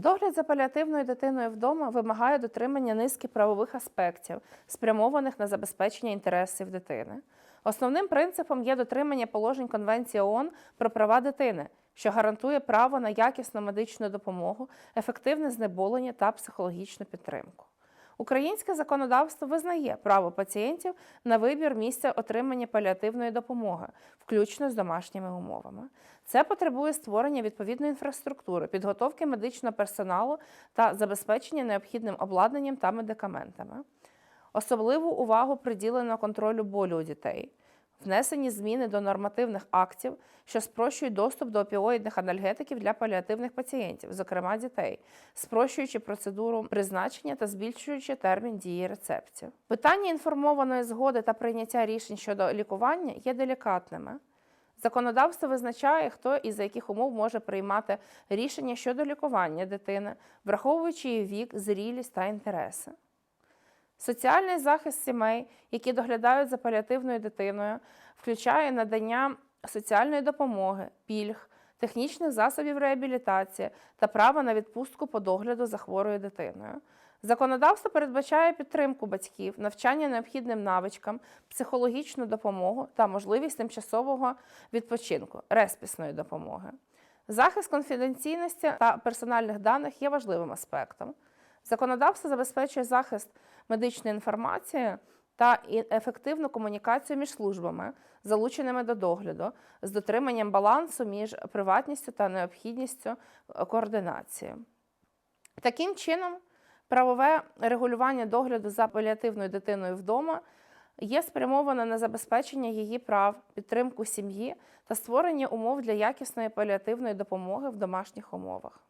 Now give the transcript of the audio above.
Догляд за паліативною дитиною вдома вимагає дотримання низки правових аспектів, спрямованих на забезпечення інтересів дитини. Основним принципом є дотримання положень Конвенції ООН про права дитини, що гарантує право на якісну медичну допомогу, ефективне знеболення та психологічну підтримку. Українське законодавство визнає право пацієнтів на вибір місця отримання паліативної допомоги, включно з домашніми умовами. Це потребує створення відповідної інфраструктури, підготовки медичного персоналу та забезпечення необхідним обладнанням та медикаментами. Особливу увагу приділено контролю болю у дітей. Внесені зміни до нормативних актів, що спрощують доступ до опіоїдних анальгетиків для паліативних пацієнтів, зокрема дітей, спрощуючи процедуру призначення та збільшуючи термін дії рецептів. Питання інформованої згоди та прийняття рішень щодо лікування є делікатними. Законодавство визначає, хто і за яких умов може приймати рішення щодо лікування дитини, враховуючи її вік, зрілість та інтереси. Соціальний захист сімей, які доглядають за паліативною дитиною, включає надання соціальної допомоги, пільг, технічних засобів реабілітації та право на відпустку по догляду за хворою дитиною. Законодавство передбачає підтримку батьків, навчання необхідним навичкам, психологічну допомогу та можливість тимчасового відпочинку, респісної допомоги. Захист конфіденційності та персональних даних є важливим аспектом. Законодавство забезпечує захист медичної інформації та ефективну комунікацію між службами, залученими до догляду, з дотриманням балансу між приватністю та необхідністю е, координації. Таким чином, правове регулювання догляду за паліативною дитиною вдома є спрямоване на забезпечення її прав, підтримку сім'ї та створення умов для якісної паліативної допомоги в домашніх умовах.